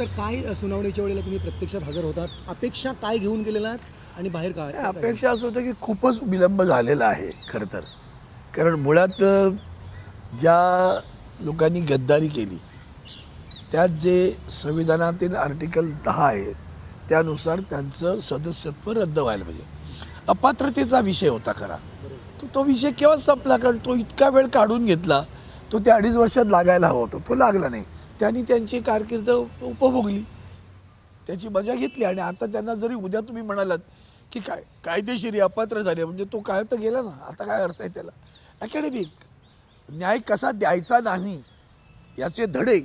Sir काय सुनावणीच्या वेळेला तुम्ही प्रत्यक्षात हजर होतात? अपेक्षा काय घेऊन गेलेलात आणि बाहेर काय? अपेक्षा असं होतं की खूपच विलंब झालेला आहे खरं तर. कारण मुळात ज्या लोकांनी गद्दारी केली त्यात जे संविधानातील आर्टिकल दहा आहे त्यानुसार त्यांचं सदस्यत्व रद्द व्हायला पाहिजे. अपात्रतेचा विषय होता खरा. तो तो विषय केव्हा संपला? कारण तो इतका वेळ काढून घेतला तो त्या अडीच वर्षात लागायला हवा होता. तो लागला नाही. त्यांनी त्यांची कारकीर्द उपभोगली. त्याची मजा घेतली आणि आता त्यांना जरी उद्या तुम्ही म्हणालात की काय कायदेशीर अपात्र झाले म्हणजे तो काय तर गेला ना आता काय अर्थ आहे त्याला? अकॅडमिक न्याय कसा द्यायचा नाही याचे धडे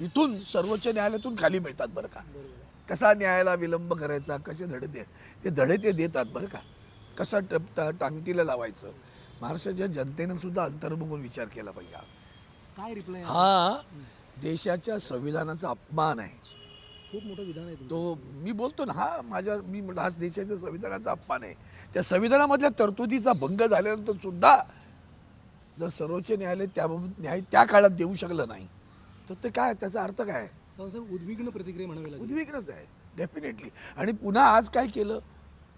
इथून सर्वोच्च न्यायालयातून खाली मिळतात बरं का. कसा न्यायाला विलंब करायचा कसे धडे दे ते धडे ते देतात बरं का. कसा टपता टांगतीला लावायचं. महाराष्ट्राच्या जनतेनं सुद्धा अंतर्मुखून विचार केला पाहिजे काय रिप्लाय हा. देशाच्या संविधानाचा अपमान आहे. खूप मोठं विधान आहे. तो मी बोलतो ना हा माझ्या मी म्हटलं, हा देशाच्या संविधानाचा अपमान आहे. त्या संविधानामधल्या तरतुदीचा भंग झाल्यानंतर सुद्धा जर सर्वोच्च न्यायालय त्याबाबत न्याय त्या काळात देऊ शकलं नाही तर ते काय त्याचा अर्थ काय? उद्विग्न प्रतिक्रिया म्हणावी लागेल. उद्विग्नच आहे डेफिनेटली आणि पुन्हा आज काय केलं?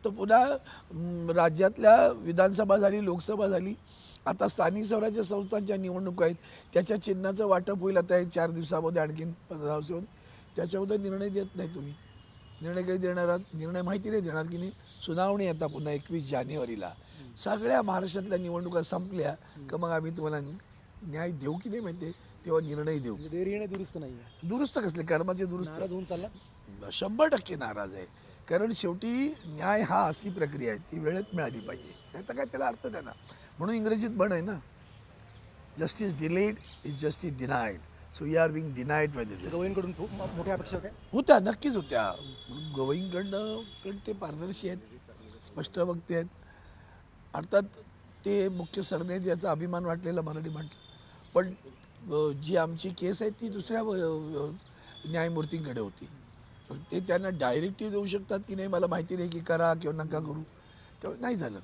तर पुन्हा राज्यातल्या विधानसभा झाली लोकसभा झाली आता स्थानिक स्वराज्य संस्थांच्या निवडणुका आहेत. त्याच्या चिन्हाचं वाटप होईल आता एक चार दिवसामध्ये आणखीन पंधरा दिवसामध्ये त्याच्याबद्दल निर्णय देत नाही तुम्ही. निर्णय काही देणार आहात? निर्णय माहिती नाही देणार की नाही. सुनावणी आता पुन्हा एकवीस जानेवारीला. सगळ्या महाराष्ट्रातल्या निवडणुका संपल्या का मग आम्ही तुम्हाला न्याय देऊ की नाही माहिती तेव्हा निर्णय देऊ. म्हणजे देरी येणे दुरुस्त नाही दुरुस्त कसले? कर्माचे दुरुस्त. होऊन चालला? शंभर टक्के नाराज आहे. कारण शेवटी न्याय हा अशी प्रक्रिया आहे ती वेळेत मिळाली पाहिजे. नाही तर काय त्याला अर्थ द्या ना. म्हणून इंग्रजीत म्हण आहे ना. Justice delayed is justice denied so you are being denied by the गवळींकडून खूप मोठ्या अपेक्षा होत्या? होत्या नक्कीच होत्या. म्हणून गवईंकडनं कारण ते पारदर्शी आहेत स्पष्ट वक्ते आहेत. अर्थात ते मुख्य सरनेच याचा अभिमान वाटलेला मराठी म्हटलं. पण जी आमची केस आहे ती दुसऱ्या न्यायमूर्तींकडे होती. पण ते त्यांना डायरेक्टिव्ह देऊ शकतात की नाही मला माहिती नाही की करा किंवा नका करू. तेव्हा नाही झालं.